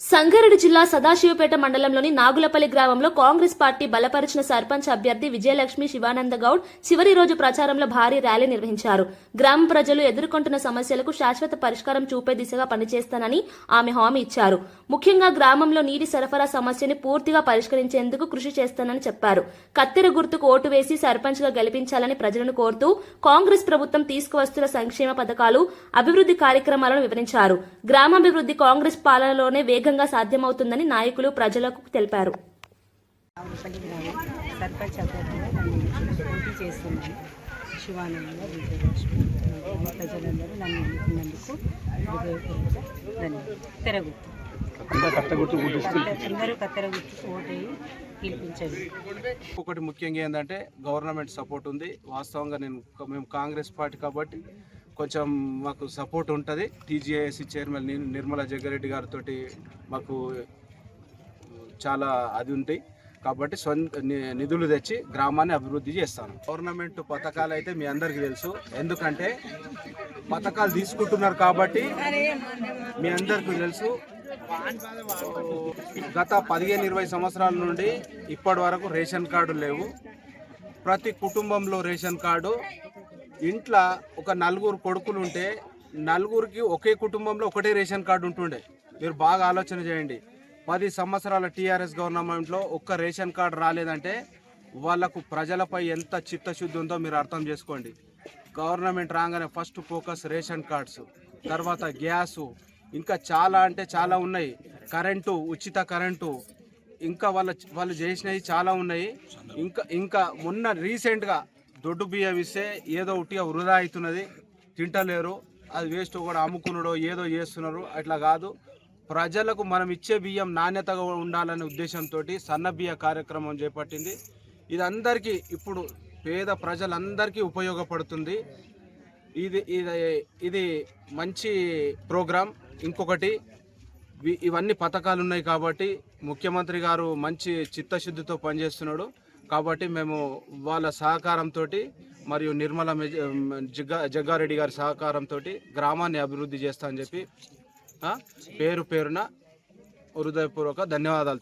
సంగారెడ్డి జిల్లా సదాశివపేట మండలంలోని నాగులపల్లి గ్రామంలో కాంగ్రెస్ పార్టీ బలపరిచిన సర్పంచ్ అభ్యర్థి విజయలక్ష్మి శివానంద గౌడ్ చివరి రోజు ప్రచారంలో భారీ ర్యాలీ నిర్వహించారు. గ్రామ ప్రజలు ఎదుర్కొంటున్న సమస్యలకు శాశ్వత పరిష్కారం చూపే దిశగా పనిచేస్తానని ఆమె హామీ ఇచ్చారు. ముఖ్యంగా గ్రామంలో నీటి సరఫరా సమస్యని పూర్తిగా పరిష్కరించేందుకు కృషి చేస్తానని చెప్పారు. కత్తెర గుర్తుకు ఓటు వేసి సర్పంచ్గా గెలిపించాలని ప్రజలను కోరుతూ కాంగ్రెస్ ప్రభుత్వం తీసుకువస్తున్న సంక్షేమ పథకాలు అభివృద్ధి కార్యక్రమాలను వివరించారు. గ్రామాభివృద్ధి కాంగ్రెస్ పాలనలోనే వేగ వేగంగా సాధ్యమవుతుందని నాయకులు ప్రజలకు తెలిపారు. రావులపల్లి గ్రామం సర్పంచ్ అభ్యర్థిగా నన్ను పోటీ చేస్తున్నాను. శివానంద విజయలక్ష్మి. గ్రామ ప్రజలందరూ నన్ను ఎన్నుకున్నందుకు హృదయపూర్వక ధన్యవాదాలు. తెరగుర్తు. అందరూ కత్తెర గుర్తుకు ఓటేయి గెలిపించండి. ఒకటి ముఖ్యంగా ఏంటంటే గవర్నమెంట్ సపోర్ట్ ఉంది. వాస్తవంగా నేను మేము కాంగ్రెస్ పార్టీ కాబట్టి కొంచెం మాకు సపోర్ట్ ఉంటుంది. టీజీఐఎస్సీ చైర్మన్ నిర్మల నిర్మలా జగ్గారెడ్డి గారితో మాకు చాలా అది ఉంటాయి. కాబట్టి సొంత ని- నిధులు తెచ్చి గ్రామాన్ని అభివృద్ధి చేస్తాను. గవర్నమెంట్ పథకాలు అయితే మీ అందరికీ తెలుసు. ఎందుకంటే పథకాలు తీసుకుంటున్నారు కాబట్టి మీ అందరికీ తెలుసు. గత పదిహేను ఇరవై సంవత్సరాల నుండి ఇప్పటి వరకు రేషన్ కార్డు లేవు. ప్రతి కుటుంబంలో రేషన్ కార్డు ఇంట్లో ఒక నలుగురు కొడుకులు ఉంటే నలుగురికి ఒకే కుటుంబంలో ఒకటే రేషన్ కార్డు ఉంటుండే. మీరు బాగా ఆలోచన చేయండి. పది సంవత్సరాల టీఆర్ఎస్ గవర్నమెంట్లో ఒక్క రేషన్ కార్డు రాలేదంటే వాళ్ళకు ప్రజలపై ఎంత చిత్తశుద్ధి ఉందో మీరు అర్థం చేసుకోండి. గవర్నమెంట్ రాగానే ఫస్ట్ ఫోకస్ రేషన్ కార్డ్స్ తర్వాత గ్యాసు ఇంకా చాలా అంటే చాలా ఉన్నాయి. కరెంటు ఉచిత కరెంటు ఇంకా వాళ్ళ వాళ్ళు చేసినవి చాలా ఉన్నాయి. ఇంకా ఇంకా మొన్న రీసెంట్గా దొడ్డు బియ్యం ఇస్తే ఏదో ఉట్టిగా వృధా అవుతున్నది తింటలేరు అది వేస్ట్ కూడా అమ్ముకున్నాడో ఏదో చేస్తున్నారు అట్లా కాదు. ప్రజలకు మనం ఇచ్చే బియ్యం నాణ్యతగా ఉండాలనే ఉద్దేశంతో సన్న బియ్య కార్యక్రమం చేపట్టింది. ఇది అందరికీ ఇప్పుడు పేద ప్రజలందరికీ ఉపయోగపడుతుంది. ఇది ఇది ఇది మంచి ప్రోగ్రాం. ఇంకొకటి ఇవన్నీ పథకాలు ఉన్నాయి కాబట్టి ముఖ్యమంత్రి గారు మంచి చిత్తశుద్ధితో పనిచేస్తున్నాడు. కాబట్టి మేము వాళ్ళ సహకారంతో మరియు నిర్మల జగ్గా జగ్గారెడ్డి గారి సహకారంతో గ్రామాన్ని అభివృద్ధి చేస్తా అని చెప్పి పేరు పేరున హృదయపూర్వక ధన్యవాదాలు.